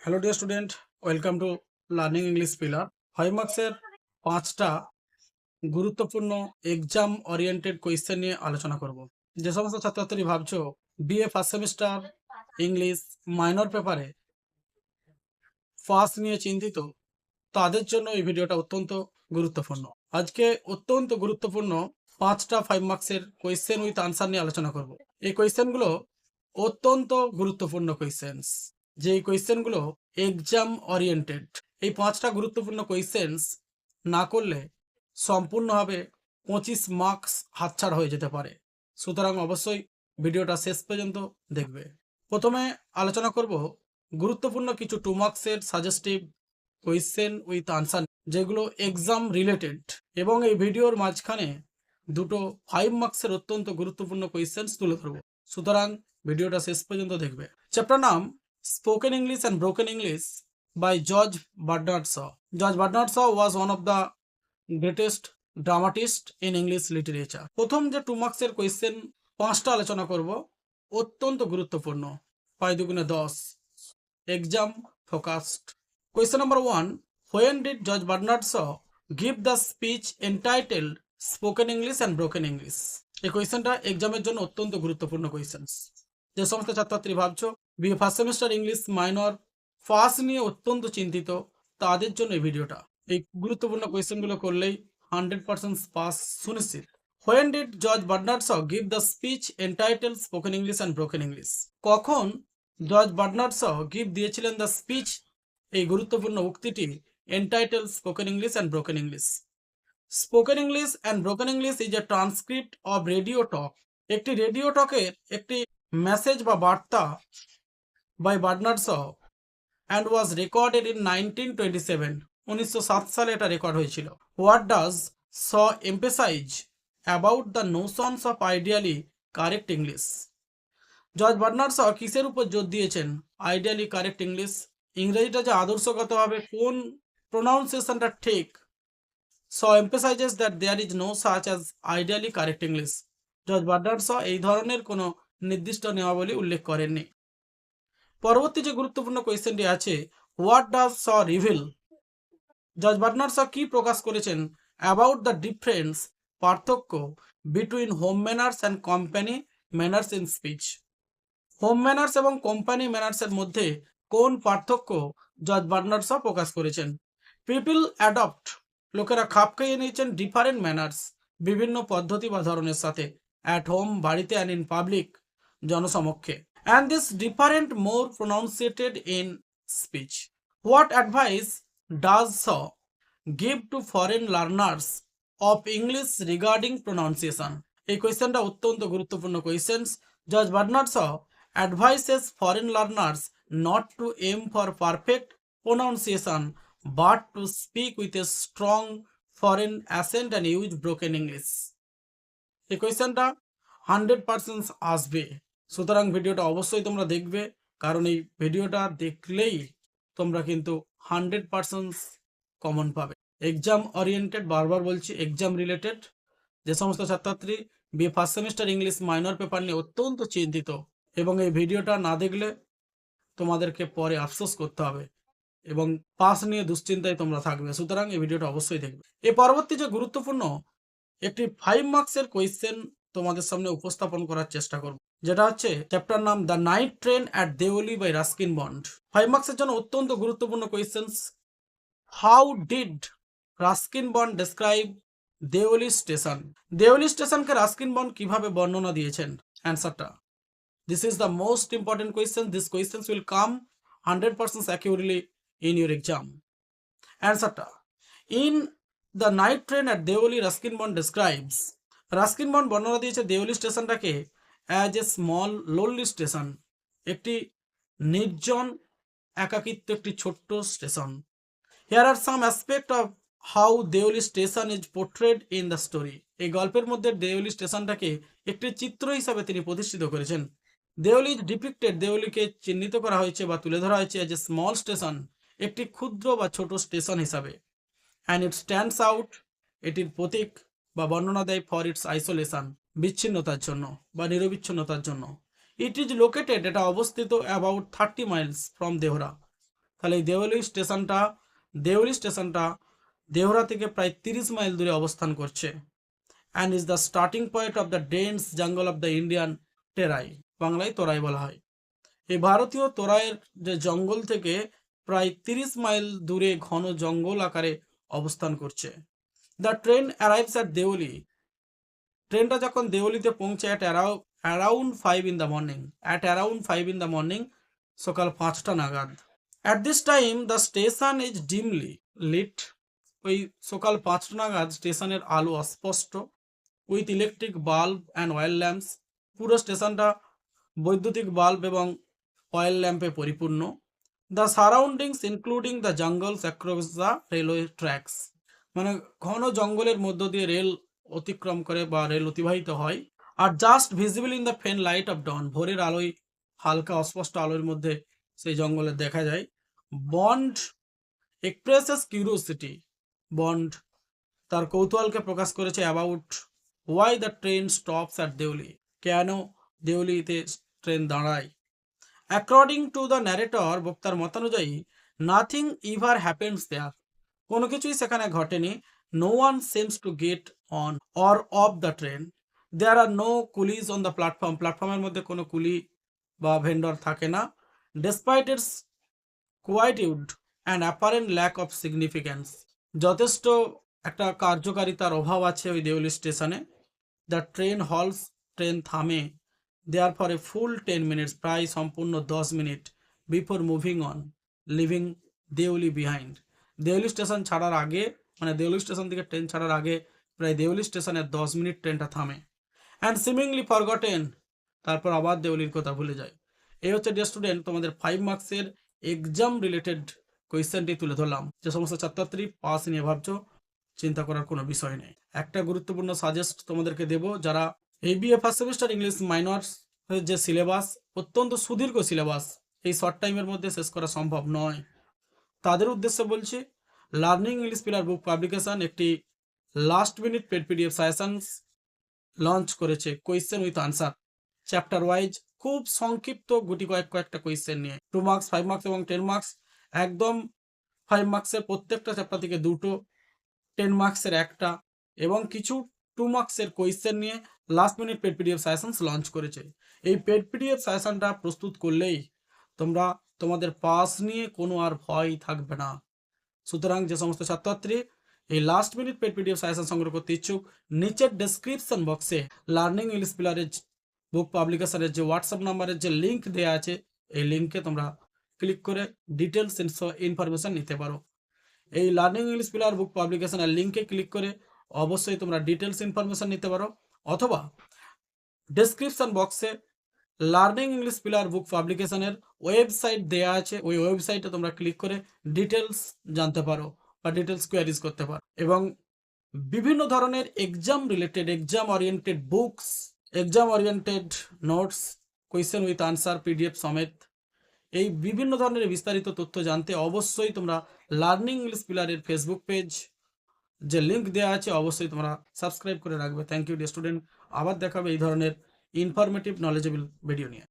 Hello dear student welcome to learning English pillar five মার্কসের পাঁচটা গুরুত্বপূর্ণ এক্সাম ওরিয়েন্টেড কোয়েশ্চেন নিয়ে আলোচনা করব। যে সমস্ত ছাত্রছাত্রী ভাবছ BA first semester English minor পেপারে ফার্স্ট নিয়ে চিন্তিত, তাদের জন্য এই ভিডিওটা অত্যন্ত গুরুত্বপূর্ণ। আজকে অত্যন্ত গুরুত্বপূর্ণ পাঁচটা ফাইভ মার্কসের কোয়েশ্চেন উইথ আনসার নিয়ে আলোচনা করব। এই কোয়েশ্চেনগুলো অত্যন্ত গুরুত্বপূর্ণ কোয়েশ্চেন্স যে কোয়েশ্চেনগুলো এক্সাম ওরিয়েন্টেড এই পাঁচটা গুরুত্বপূর্ণ কোয়েশ্চেন্স না করলে সম্পূর্ণভাবে পঁচিশ মার্কস হাতছাড় হয়ে যেতে পারে। সুতরাং অবশ্যই ভিডিওটা শেষ পর্যন্ত দেখবে। প্রথমে আলোচনা করব গুরুত্বপূর্ণ কিছু টু মার্কসের সাজেস্টিভ কোয়েশ্চেন উইথ আনসার যেগুলো এক্সাম রিলেটেড এবং এই ভিডিওর মাঝখানে দুটো ফাইভ মার্কসের অত্যন্ত গুরুত্বপূর্ণ কোয়েশ্চেন্স তুলে ধরবো। সুতরাং ভিডিওটা শেষ পর্যন্ত দেখবে। চ্যাপ্টার নাম Spoken English and Broken English by George Bernard Shaw. George Bernard Shaw was one of the greatest dramatist in English literature. প্রথম যে টু মার্কসের কোয়েশ্চেন পাঁচটা আলোচনা করব, অত্যন্ত গুরুত্বপূর্ণ। পাই দুগুণে দশ। Exam focused question number one when did George Bernard Shaw give the speech entitled spoken English and broken English এই কোয়েশ্চেনটা এক্সামের জন্য অত্যন্ত গুরুত্বপূর্ণ কোয়েশ্চেন্স যে সমস্ত ছাত্রছাত্রী ভাবছ BA first semester English minor first নিয়ে অত্যন্ত চিন্তিত। তাদের জন্য এই ভিডিওটা এই গুরুত্বপূর্ণ কোয়েশ্চেনগুলো করলেই হান্ড্রেড পার্সেন্ট পাস সুনিশ্চিত। When did George Bernard Shaw give the speech entitle spoken English and broken English কখন জর্জ বার্নার্ড শ গিভ দিয়েছিলেন দ্য স্পিচ এই গুরুত্বপূর্ণ উক্তিটি entitle spoken English and broken English spoken English and broken English is a transcript of radio talk একটি radio টকের একটি message বা বার্তা Shaw and was recorded in nineteen twenty seven উনিশশো সাত সালে এটা রেকর্ড হয়েছিল। What does Shaw emphasise about the notions of ideally correct English George Bernard Shaw কিসের উপর জোর দিয়েছেন? আইডিয়ালি কারেক্ট ইংলিশ ইংরেজিটা যে আদর্শগতভাবে কোন প্রোনাউন্সিয়েশনটা ঠিক? Shaw emphasises that there is no such as ideally correct English George Bernard Shaw এই ধরনের কোনো নির্দিষ্ট নিয়মাবলী উল্লেখ করেননি। পরবর্তী যে গুরুত্বপূর্ণ কোয়েশ্চেনটি আছে what does Shaw reveal George Bernard Shaw কি প্রকাশ করেছেন? অ্যাবাউট দ্য ডিফারেন্স পার্থক্য between home manners and company manners in speech home manners এবং কোম্পানি ম্যানার্সের মধ্যে কোন পার্থক্য? জর্জ বার্নার শ প্রকাশ করেছেন। পিপল অ্যাডপ্ট লোকেরা খাপ খাইয়ে নিয়েছেন ডিফারেন্ট ম্যানার্স বিভিন্ন পদ্ধতি বা ধরনের সাথে অ্যাট হোম বাড়িতে অ্যান্ড ইন পাবলিক জনসমক্ষে। And this different, more pronunciated in speech. What advice does Shaw give to foreign learners of English regarding pronunciation? এই কোয়েশ্চেনটা অত্যন্ত গুরুত্বপূর্ণ questions George Bernard Shaw advises foreign learners not to aim for perfect pronunciation but to speak with a strong foreign accent and use broken English এই কোয়েশ্চেনটা hundred percent আসবে সুতরাং ভিডিওটা অবশ্যই তোমরা দেখবে, কারণ এই ভিডিওটা দেখলেই তোমরা কিন্তু হান্ড্রেড পার্সেন্ট কমন পাবে। এক্সাম ওরিয়েন্টেড বারবার বলছি এক্সাম রিলেটেড যে সমস্ত ছাত্রছাত্রী B first semester English minor paper নিয়ে অত্যন্ত চিন্তিত এবং এই ভিডিওটা না দেখলে তোমাদেরকে পরে আফসোস করতে হবে এবং পাস নিয়ে দুশ্চিন্তায় তোমরা থাকবে। সুতরাং এই ভিডিওটা অবশ্যই দেখবে। এ পরবর্তী যে গুরুত্বপূর্ণ, একটি ফাইভ মার্কসের কোয়েশ্চেন তোমাদের সামনে উপস্থাপন করার চেষ্টা করব। যেটা হচ্ছে চ্যাপ্টার নাম the night train at Deoli by Ruskin Bond five মার্কসের জন্য অত্যন্ত গুরুত্বপূর্ণ questions how did Ruskin Bond describe Deoli station Deoli স্টেশনকে Ruskin Bond কীভাবে বর্ণনা দিয়েছেন? অ্যান্সারটা this is the most important question this questions will come hundred percent accurately in your exam অ্যান্সারটা in the night train at Deoli Ruskin Bond describes Ruskin Bond বর্ণনা দিয়েছে Deoli স্টেশনটাকে as a small lonely station একটি নির্জন, একাকিত্ব একটি ছোট্ট station. Here are some aspect of how Deoli station is portrayed in the story এই গল্পের মধ্যে দেওলি স্টেশনটাকে একটি চিত্র হিসাবে তিনি প্রতিষ্ঠিত করেছেন। দেওলি ডিপিক্টেড দেওলিকে চিহ্নিত করা হয়েছে বা তুলে ধরা হয়েছে এজ এ স্মল স্টেশন একটি ক্ষুদ্র বা ছোট স্টেশন হিসাবে। অ্যান্ড ইট স্ট্যান্ডস আউট এটির প্রতীক বা বর্ণনা দেয় ফর ইটস আইসোলেশন বিচ্ছিন্নতার জন্য বা নিরবিচ্ছিন্নতার জন্য। ইট ইজ লোকেটেড এটা অবস্থিত about thirty miles from Dehra তাহলে এই দেওলি স্টেশনটা দেওলি স্টেশনটা দেহরা থেকে প্রায় তিরিশ মাইল দূরে অবস্থান করছে। And is the starting point of the dense jungle of the Indian Terai বাংলায় তোরাই বলা হয়। এই ভারতীয় তোরাইয়ের যে জঙ্গল থেকে প্রায় তিরিশ মাইল দূরে ঘন জঙ্গল আকারে অবস্থান করছে। The train arrives at Deoli ট্রেনটা যখন দেওলিতে পৌঁছে at অ্যারাউ around five in the morning at around five in the morning সকাল পাঁচটা নাগাদ। At this time the station is dimly lit ওই সকাল পাঁচটা নাগাদ স্টেশনের আলো অস্পষ্ট। With electric bulb and oil lamps পুরো স্টেশনটা বৈদ্যুতিক বাল্ব এবং অয়েল ল্যাম্পে পরিপূর্ণ। The surroundings including the jungles across the railway tracks মানে ঘন জঙ্গলের মধ্য দিয়ে রেল অতিক্রম করে বা রেল অতিবাহিত হয়। Are just visible in the faint light of dawn ভোরের আলোয়, হালকা অস্পষ্ট আলোর মধ্যে সেই জঙ্গলে দেখা যায়। বন্ড এক্সপ্রেসেস কিউরিওসিটি বন্ড তার কৌতূহলকে প্রকাশ করেছে about why the train stops at Deoli কেন দেউলিতে ট্রেন দাঁড়ায়? অ্যাকর্ডিং টু দ্য ন্যারেটর বক্তার মতানুযায়ী নাথিং ইভার হ্যাপেন্স দেয়ার কোনো কিছুই সেখানে ঘটেনি। No one seems to get on or off the train there are no coolies on the platform প্ল্যাটফর্মের মধ্যে কোনো কুলি বা ভেন্ডর থাকে না। Despite its quietude and apparent lack of significance যথেষ্ট একটা কার্যকারিতার অভাব আছে ওই দেউলি স্টেশনে। দ্য ট্রেন হলস ট্রেন থামে। There for a full ten minutes প্রায় সম্পূর্ণ দশ minute before moving on leaving Deoli behind Deoli station ছাড়ার আগে মানে দেউলি স্টেশন থেকে ট্রেন ছাড়ার আগে প্রায় দেউলি স্টেশনের দশ মিনিট ট্রেনটা থামে। অ্যান্ড সিমিংলি ফরগটেন তারপর আবার দেউলির কথা ভুলে যায়। এই হচ্ছে ডিয়ার স্টুডেন্ট তোমাদের ফাইভ মার্কসের এক্সাম রিলেটেড কোয়েশ্চেনটি তুলে ধরলাম। যে সমস্ত ছাত্রছাত্রী পাস নিয়ে ভাবছ, চিন্তা করার কোনো বিষয় নেই। একটা গুরুত্বপূর্ণ সাজেস্ট তোমাদেরকে দেব, যারা এই BA first semester English minors যে সিলেবাস অত্যন্ত সুদীর্ঘ সিলেবাস এই শর্ট টাইমের মধ্যে শেষ করা সম্ভব নয়। তাদের উদ্দেশ্যে বলছি learning English pillar book publication একটি last minute paid PDF suggestions launch করেছে question with answer chapter wise খুব সংক্ষিপ্ত, গুটি কয়েক কয়েকটা কোয়েশ্চেন নিয়ে। টু মার্কস ফাইভ মার্কস এবং টেন মার্কস একদম ফাইভ মার্কসের প্রত্যেকটা চ্যাপ্টার থেকে দুটো টেন মার্কসের একটা এবং কিছু টু মার্কসের কোয়েশ্চেন নিয়ে last minute paid PDF suggestions launch করেছে। এই পেড পিডিএফ সাজেশনটা প্রস্তুত করলেই তোমরা তোমাদের পাস নিয়ে কোনো আর ভয় থাকবে না। সুতরাং যে সমস্ত ছাত্রছাত্রী, এই last minute paid PDF suggestion সংগ্রহ করতে ইচ্ছুক, নিচের ডেসক্রিপশন বক্সে লার্নিং ইংলিশ পিলারের বুক পাবলিকেশনের যে হোয়াটসঅ্যাপ নাম্বারের যে লিঙ্ক দেওয়া আছে, এই লিঙ্কে তোমরা ক্লিক করে ডিটেলস ইনফরমেশন নিতে পারো। এই লার্নিং ইংলিশ পিলার বুক পাবলিকেশনের লিঙ্কে ক্লিক করে অবশ্যই তোমরা ডিটেলস ইনফরমেশন নিতে পারো। অথবা ডেসক্রিপশন বক্সে লার্নিং ইংলিশ পিলার বুক পাবলিকেশনের ওয়েবসাইট দেয়া আছে। ওই ওয়েবসাইটে তোমরা ক্লিক করে ডিটেলস জানতে পারো বা ডিটেলস কোয়ারিজ করতে পারো এবং বিভিন্ন ধরনের exam related, exam oriented books, exam oriented notes, question with answer, PDF সমেত এই বিভিন্ন ধরনের বিস্তারিত তথ্য জানতে অবশ্যই তোমরা লার্নিং ইংলিশ পিলারের ফেসবুক পেজ যে লিঙ্ক দেওয়া আছে, অবশ্যই তোমরা সাবস্ক্রাইব করে রাখবে। থ্যাংক ইউ ডিয়ার স্টুডেন্ট আবার দেখাবে এই ধরনের ইনফরমেটিভ নলেজেবল ভিডিও নিয়ে।